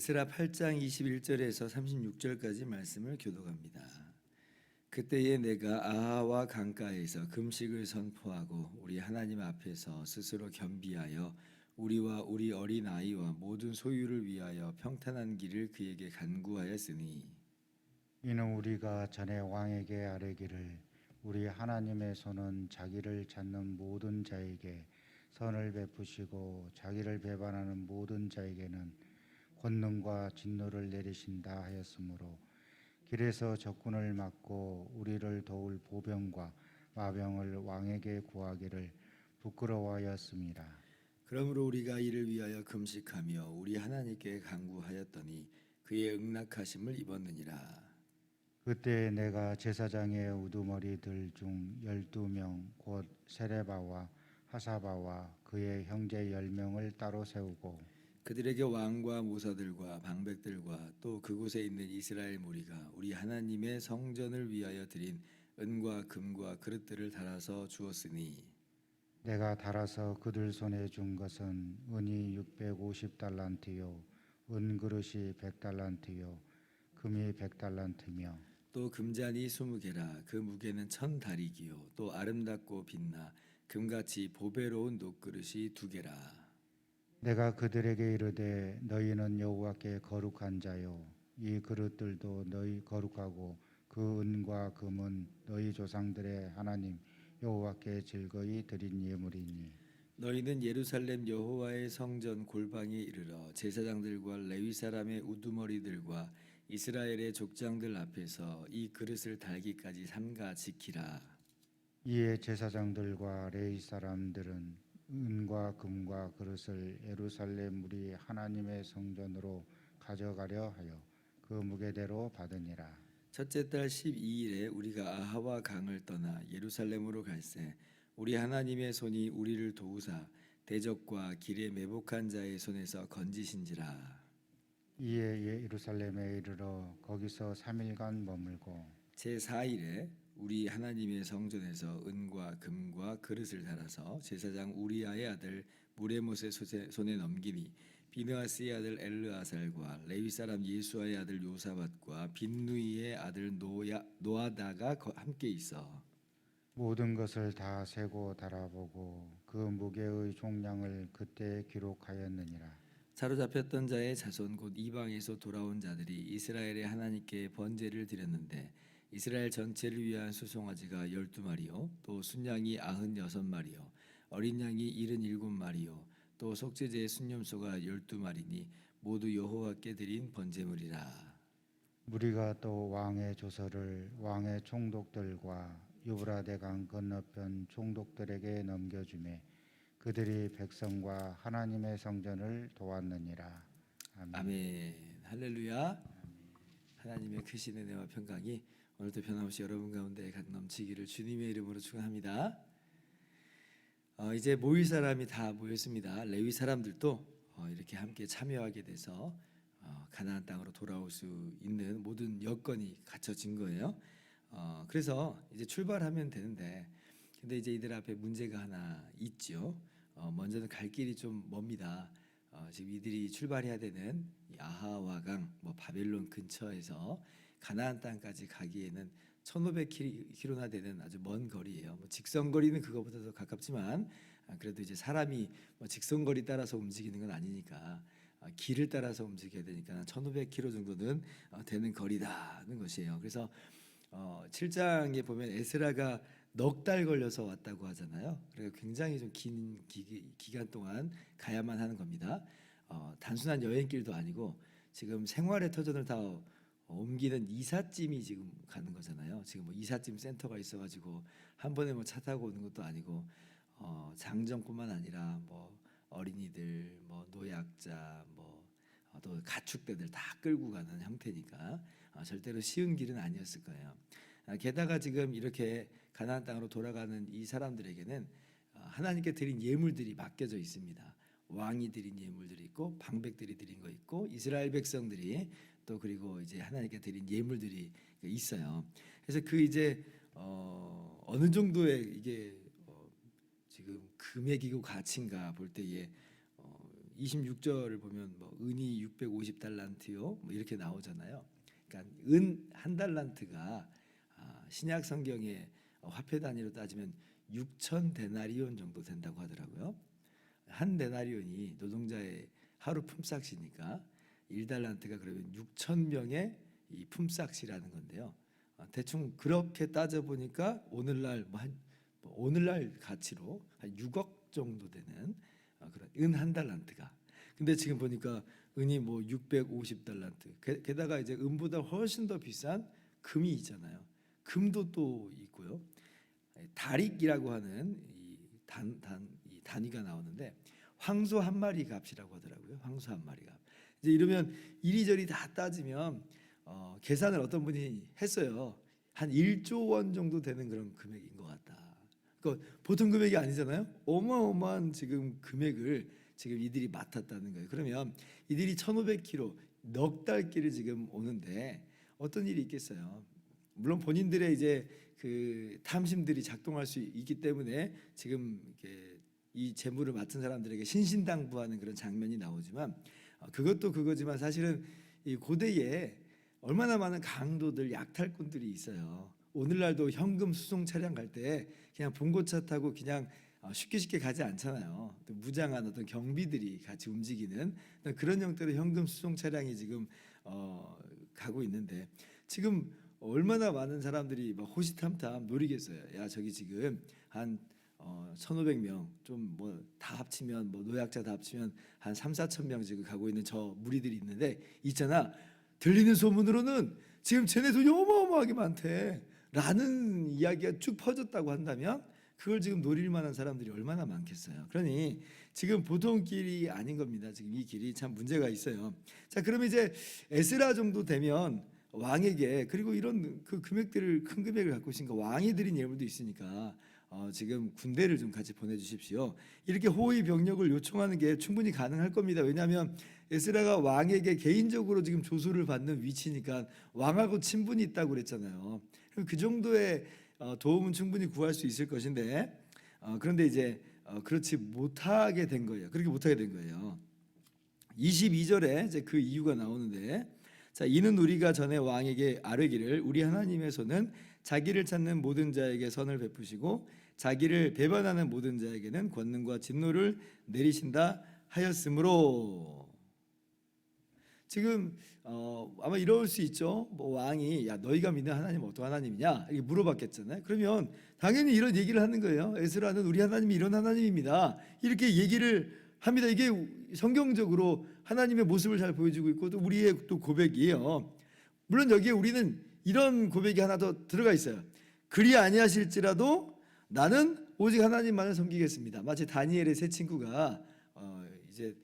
에스라 8장 21절에서 36절까지 말씀을 교독합니다. 그때에 내가 아하와 강가에서 금식을 선포하고 우리 하나님 앞에서 스스로 겸비하여 우리와 우리 어린 아이와 모든 소유를 위하여 평탄한 길을 그에게 간구하였으니. 이는 우리가 전에 왕에게 아뢰기를 우리 하나님의 손은 자기를 찾는 모든 자에게 선을 베푸시고 자기를 배반하는 모든 자에게는 권능과 진노를 내리신다 하였으므로 길에서 적군을 막고 우리를 도울 보병과 마병을 왕에게 구하기를 부끄러워하였습니다. 그러므로 우리가 이를 위하여 금식하며 우리 하나님께 간구하였더니 그의 응낙하심을 입었느니라 그때 내가 제사장의 우두머리들 중 열두 명 곧 세레바와 하사바와 그의 형제 열 명을 따로 세우고 그들에게 왕과 모사들과 방백들과 또 그곳에 있는 이스라엘 무리가 우리 하나님의 성전을 위하여 드린 은과 금과 그릇들을 달아서 주었으니. 내가 달아서 그들 손에 준 것은 은이 650달란트요 은 그릇이 100달란트요 금이 100달란트며. 또 금잔이 스무 개라 그 무게는 천 다리기요. 또 아름답고 빛나 금같이 보배로운 녹그릇이 두 개라 내가 그들에게 이르되 너희는 여호와께 거룩한 자요. 이 그릇들도 너희 거룩하고 그 은과 금은 너희 조상들의 하나님 여호와께 즐거이 드린 예물이니. 너희는 예루살렘 여호와의 성전 골방에 이르러 제사장들과 레위 사람의 우두머리들과 이스라엘의 족장들 앞에서 이 그릇을 달기까지 삼가 지키라. 이에 제사장들과 레위 사람들은 은과 금과 그릇을 예루살렘 우리 하나님의 성전으로 가져가려 하여 그 무게대로 받으니라. 첫째 달 12일에 우리가 아하와 강을 떠나 예루살렘으로 갈새 우리 하나님의 손이 우리를 도우사 대적과 길에 매복한 자의 손에서 건지신지라. 이에 예루살렘에 이르러 거기서 3일간 머물고 제 4일에 우리 하나님의 성전에서 은과 금과 그릇을 달아서 제사장 우리아의 아들 무레못의 손에 넘기니 비느하스의 아들 엘르아살과 레위 사람 예수아의 아들 요사밧과 빈누이의 아들 노야, 노아다가 거- 함께 있어. 모든 것을 다 세고 달아보고 그 무게의 종량을 그때 기록하였느니라. 사로잡혔던 자의 자손 곧 이방에서 돌아온 자들이 이스라엘의 하나님께 번제를 드렸는데 이스라엘 전체를 위한 수송아지가 열두 마리요 또 순양이 아흔 여섯 마리요 어린 양이 일흔 일곱 마리요 또 속죄제의 순념소가 열두 마리니 모두 여호와께 드린 번제물이라. 무리가 또 왕의 조서를 왕의 총독들과 유브라데강 건너편 총독들에게 넘겨주매 그들이 백성과 하나님의 성전을 도왔느니라. 아멘. 아멘. 할렐루야. 하나님의 크신 은혜와 평강이 오늘도 변함없이 여러분 가운데 각 넘치기를 주님의 이름으로 축원합니다. 어, 이제 모일 사람이 다 모였습니다. 레위 사람들도 어, 이렇게 함께 참여하게 돼서 어, 가나안 땅으로 돌아올 수 있는 모든 여건이 갖춰진 거예요. 어, 그래서 이제 출발하면 되는데, 근데 이제 이들 앞에 문제가 하나 있죠. 어, 먼저는 갈 길이 좀 멉니다. 어, 지금 이들이 출발해야 되는 이 아하와강, 뭐 바벨론 근처에서 가나안 땅까지 가기에는 1,500km나 되는 아주 먼 거리예요. 뭐 직선 거리는 그거보다 더 가깝지만 아, 그래도 이제 사람이 뭐 직선 거리 따라서 움직이는 건 아니니까 아, 길을 따라서 움직여야 되니까 한 1,500km 정도는 어, 되는 거리다는 것이에요. 그래서 어, 7장에 보면 에스라가 넉 달 걸려서 왔다고 하잖아요. 그래서 굉장히 좀 긴 기간 동안 가야만 하는 겁니다. 어, 단순한 여행길도 아니고 지금 생활의 터전을 다 어, 옮기는 이삿짐이 지금 가는 거잖아요. 지금 뭐 이삿짐 센터가 있어가지고 한 번에 뭐 차 타고 오는 것도 아니고 어, 장정뿐만 아니라 뭐 어린이들, 뭐 노약자, 뭐 어, 또 가축대들 다 끌고 가는 형태니까 어, 절대로 쉬운 길은 아니었을 거예요. 아, 게다가 지금 이렇게 가나안 땅으로 돌아가는 이 사람들에게는 아, 하나님께 드린 예물들이 맡겨져 있습니다. 왕이 드린 예물들이 있고 방백들이 드린 거 있고 이스라엘 백성들이 또 그리고 이제 하나님께 드린 예물들이 있어요. 그래서 그 이제 어, 어느 정도의 이게 어, 지금 금액이고 가치인가 볼 때에 어, 26절을 보면 뭐 은이 650 달란트요 뭐 이렇게 나오잖아요. 그러니까 은 한 달란트가 아, 신약 성경의 어, 화폐 단위로 따지면 6천 데나리온 정도 된다고 하더라고요. 한 데나리온이 노동자의 하루 품삯이니까 1달란트가 그러면 6천 명의 이 품삯이라는 건데요. 어, 대충 그렇게 따져 보니까 오늘날 뭐한 뭐 오늘날 가치로 한 6억 정도 되는 어, 그런 은 한 달란트가. 근데 지금 보니까 은이 뭐 650달란트. 게다가 이제 은보다 훨씬 더 비싼 금이 있잖아요. 금도 또 있고요. 다릭이라고 하는 이단단이 단위가 나오는데 황소 한 마리 값이라고 하더라고요. 황소 한 마리 값. 이제 이러면 이리저리 다 따지면 어, 계산을 어떤 분이 했어요. 한 1조 원 정도 되는 그런 금액인 것 같다. 그 보통 금액이 아니잖아요. 어마어마한 지금 금액을 지금 이들이 맡았다는 거예요. 그러면 이들이 1,500km 넉 달 길을 지금 오는데 어떤 일이 있겠어요? 물론 본인들의 이제 그 탐심들이 작동할 수 있기 때문에 지금 이렇게 이 재물을 맡은 사람들에게 신신당부하는 그런 장면이 나오지만 어, 그것도 그거지만 사실은 이 고대에 얼마나 많은 강도들 약탈꾼들이 있어요. 오늘날도 현금 수송 차량 갈 때 그냥 봉고차 타고 그냥 어, 쉽게 쉽게 가지 않잖아요. 또 무장한 어떤 경비들이 같이 움직이는 그런 형태의 현금 수송 차량이 지금 어, 가고 있는데 지금 얼마나 많은 사람들이 막 호시탐탐 노리겠어요. 야 저기 지금 한 어, 1,500명 좀 뭐 다 합치면 뭐 노약자 다 합치면 한 3, 4천 명 지금 가고 있는 저 무리들이 있는데 있잖아. 들리는 소문으로는 지금 쟤네 돈이 어마어마하게 많대. 라는 이야기가 쭉 퍼졌다고 한다면 그걸 지금 노릴 만한 사람들이 얼마나 많겠어요. 그러니 지금 보통 길이 아닌 겁니다. 지금 이 길이 참 문제가 있어요. 자, 그럼 이제 에스라 정도 되면 왕에게 그리고 이런 그 금액들을 큰 금액을 갖고 있으니까 왕이 드린 예물도 있으니까 어, 지금 군대를 좀 같이 보내주십시오. 이렇게 호위 병력을 요청하는 게 충분히 가능할 겁니다. 왜냐하면 에스라가 왕에게 개인적으로 지금 조소를 받는 위치니까 왕하고 친분이 있다고 그랬잖아요. 그럼 그 정도의 어, 도움은 충분히 구할 수 있을 것인데 어, 그런데 이제 어, 그렇지 못하게 된 거예요. 그렇게 못하게 된 거예요. 22절에 이제 그 이유가 나오는데 자 이는 우리가 전에 왕에게 아뢰기를 우리 하나님의 손은 자기를 찾는 모든 자에게 선을 베푸시고 자기를 배반하는 모든 자에게는 권능과 진노를 내리신다 하였으므로 지금 어, 아마 이럴 수 있죠. 뭐 왕이 야 너희가 믿는 하나님 어떤 하나님이냐 이렇게 물어봤겠잖아요. 그러면 당연히 이런 얘기를 하는 거예요. 에스라는 우리 하나님이 이런 하나님입니다. 이렇게 얘기를 합니다. 이게 성경적으로 하나님의 모습을 잘 보여주고 있고 또 우리의 또 고백이에요. 물론 여기에 우리는 이런 고백이 하나 더 들어가 있어요. 그리 아니하실지라도 나는 오직 하나님만을 섬기겠습니다. 마치 다니엘의 세 친구가 어, 이제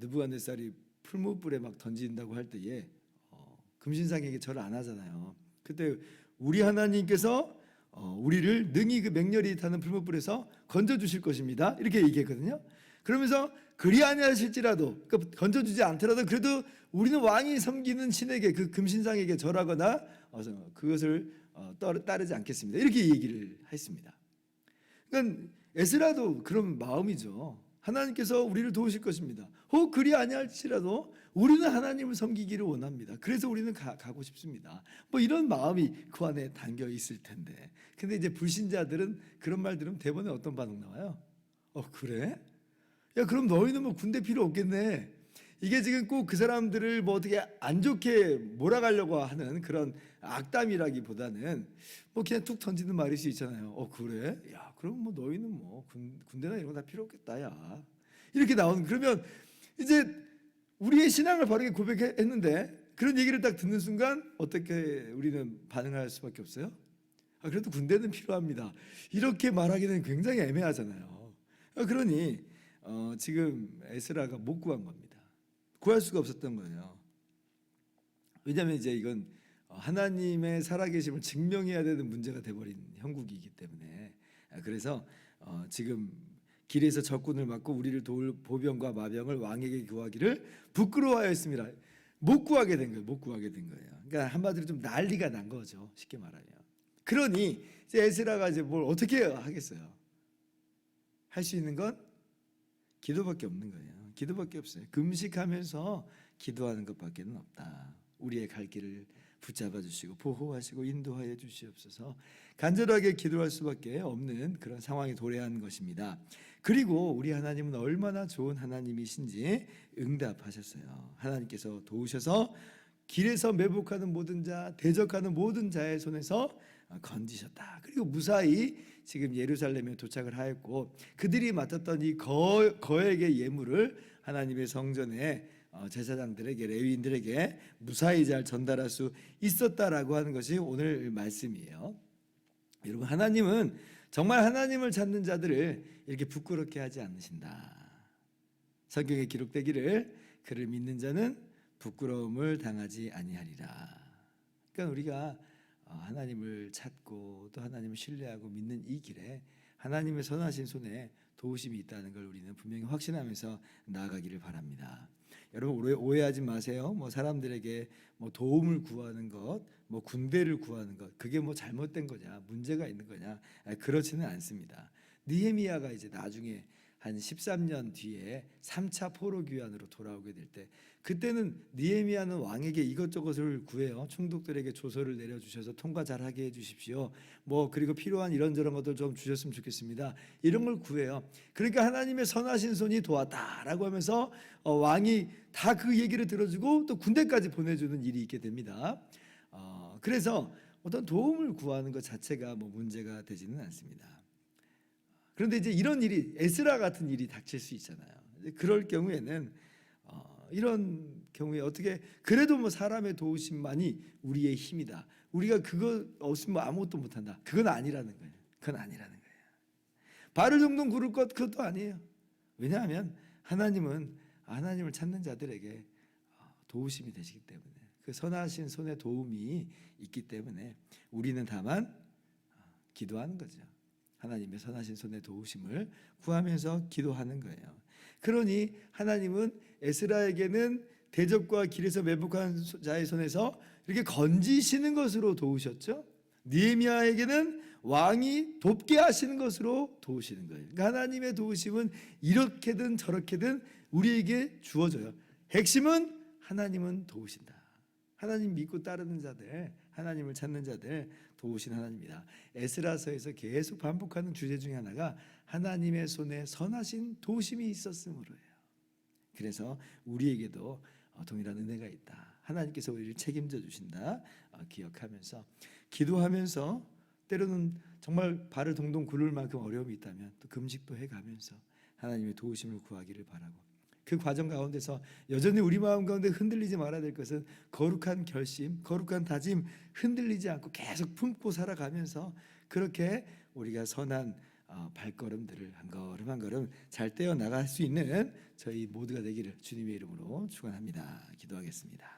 느부갓네살이 풀무불에 막 던진다고 할 때에 어, 금신상에게 절을 안 하잖아요. 그때 우리 하나님께서 어, 우리를 능히 그 맹렬히 타는 풀무불에서 건져 주실 것입니다. 이렇게 얘기했거든요. 그러면서 그리 아니하실지라도 그러니까 건져주지 않더라도 그래도 우리는 왕이 섬기는 신에게 그 금신상에게 절하거나 어, 그것을 어, 따르지 않겠습니다. 이렇게 얘기를 했습니다. 그러니까 에스라도 그런 마음이죠. 하나님께서 우리를 도우실 것입니다. 혹 그리 아니할지라도 우리는 하나님을 섬기기를 원합니다. 그래서 우리는 가, 가고 싶습니다. 뭐 이런 마음이 그 안에 담겨 있을 텐데. 근데 이제 불신자들은 그런 말 들으면 대본에 어떤 반응 나와요? 어 그래? 야 그럼 너희는 뭐 군대 필요 없겠네. 이게 지금 꼭 그 사람들을 뭐 어떻게 안 좋게 몰아가려고 하는 그런 악담이라기보다는 뭐 그냥 툭 던지는 말일 수 있잖아요. 어 그래? 야 그럼 뭐 너희는 뭐 군, 군대나 이런 거 다 필요 없겠다 야 이렇게 나오는 그러면 이제 우리의 신앙을 바르게 고백했는데 그런 얘기를 딱 듣는 순간 어떻게 우리는 반응할 수밖에 없어요? 아 그래도 군대는 필요합니다. 이렇게 말하기는 굉장히 애매하잖아요. 아, 그러니 어, 지금 에스라가 못 구한 겁니다. 구할 수가 없었던 거예요. 왜냐하면 이제 이건 어, 하나님의 살아계심을 증명해야 되는 문제가 돼버린 형국이기 때문에 아, 그래서 어, 지금 길에서 적군을 맞고 우리를 도울 보병과 마병을 왕에게 구하기를 부끄러워하였습니다. 못 구하게 된 거예요. 못 구하게 된 거예요. 그러니까 한마디로 좀 난리가 난 거죠. 쉽게 말하면. 그러니 이제 에스라가 이제 뭘 어떻게 하겠어요? 할 수 있는 건 기도밖에 없는 거예요. 기도밖에 없어요. 금식하면서 기도하는 것밖에는 없다. 우리의 갈 길을 붙잡아 주시고 보호하시고 인도하여 주시옵소서. 간절하게 기도할 수밖에 없는 그런 상황에 도래한 것입니다. 그리고 우리 하나님은 얼마나 좋은 하나님이신지 응답하셨어요. 하나님께서 도우셔서 길에서 매복하는 모든 자, 대적하는 모든 자의 손에서 건지셨다. 그리고 무사히 지금 예루살렘에 도착을 하였고 그들이 맡았던 이 거, 거액의 예물을 하나님의 성전에 어, 제사장들에게 레위인들에게 무사히 잘 전달할 수 있었다라고 하는 것이 오늘 말씀이에요. 여러분 하나님은 정말 하나님을 찾는 자들을 이렇게 부끄럽게 하지 않으신다. 성경에 기록되기를 그를 믿는 자는 부끄러움을 당하지 아니하리라. 그러니까 우리가 어, 하나님을 찾고 또 하나님을 신뢰하고 믿는 이 길에 하나님의 선하신 손에 도우심이 있다는 걸 우리는 분명히 확신하면서 나아가기를 바랍니다. 여러분 오해- 오해하지 마세요. 뭐 사람들에게 뭐 도움을 구하는 것, 뭐 군대를 구하는 것, 그게 뭐 잘못된 거냐, 문제가 있는 거냐, 아, 그렇지는 않습니다. 니헤미야가 이제 나중에 한 13년 뒤에 3차 포로 귀환으로 돌아오게 될 때 그때는 니에미아는 왕에게 이것저것을 구해요. 총독들에게 조서를 내려 주셔서 통과 잘하게 해 주십시오. 뭐 그리고 필요한 이런저런 것들 좀 주셨으면 좋겠습니다. 이런 걸 구해요. 그러니까 하나님의 선하신 손이 도왔다라고 하면서 어, 왕이 다 그 얘기를 들어주고 또 군대까지 보내주는 일이 있게 됩니다. 어, 그래서 어떤 도움을 구하는 것 자체가 뭐 문제가 되지는 않습니다. 그런데 이제 이런 일이 에스라 같은 일이 닥칠 수 있잖아요. 그럴 경우에는 어, 이런 경우에 어떻게 그래도 뭐 사람의 도우심만이 우리의 힘이다. 우리가 그거 없으면 아무것도 못한다. 그건 아니라는 거예요. 그건 아니라는 거예요. 발을 정도 구를 것 그것도 아니에요. 왜냐하면 하나님은 하나님을 찾는 자들에게 어, 도우심이 되시기 때문에 그 선하신 손의 도움이 있기 때문에 우리는 다만 어, 기도하는 거죠. 하나님의 선하신 손의 도우심을 구하면서 기도하는 거예요. 그러니 하나님은 에스라에게는 대적과 길에서 매복한 자의 손에서 이렇게 건지시는 것으로 도우셨죠. 니에미아에게는 왕이 돕게 하시는 것으로 도우시는 거예요. 그러니까 하나님의 도우심은 이렇게든 저렇게든 우리에게 주어져요. 핵심은 하나님은 도우신다. 하나님 믿고 따르는 자들, 하나님을 찾는 자들 도우신 하나님이다. 에스라서에서 계속 반복하는 주제 중에 하나가 하나님의 손에 선하신 도우심이 있었으므로예요. 그래서 우리에게도 어, 동일한 은혜가 있다. 하나님께서 우리를 책임져 주신다. 어, 기억하면서 기도하면서 때로는 정말 발을 동동 굴릴 만큼 어려움이 있다면 또 금식도 해 가면서 하나님의 도우심을 구하기를 바라고 그 과정 가운데서 여전히 우리 마음 가운데 흔들리지 말아야 될 것은 거룩한 결심, 거룩한 다짐 흔들리지 않고 계속 품고 살아가면서 그렇게 우리가 선한 어, 발걸음들을 한 걸음 한 걸음 잘 떼어 나갈 수 있는 저희 모두가 되기를 주님의 이름으로 축원합니다. 기도하겠습니다.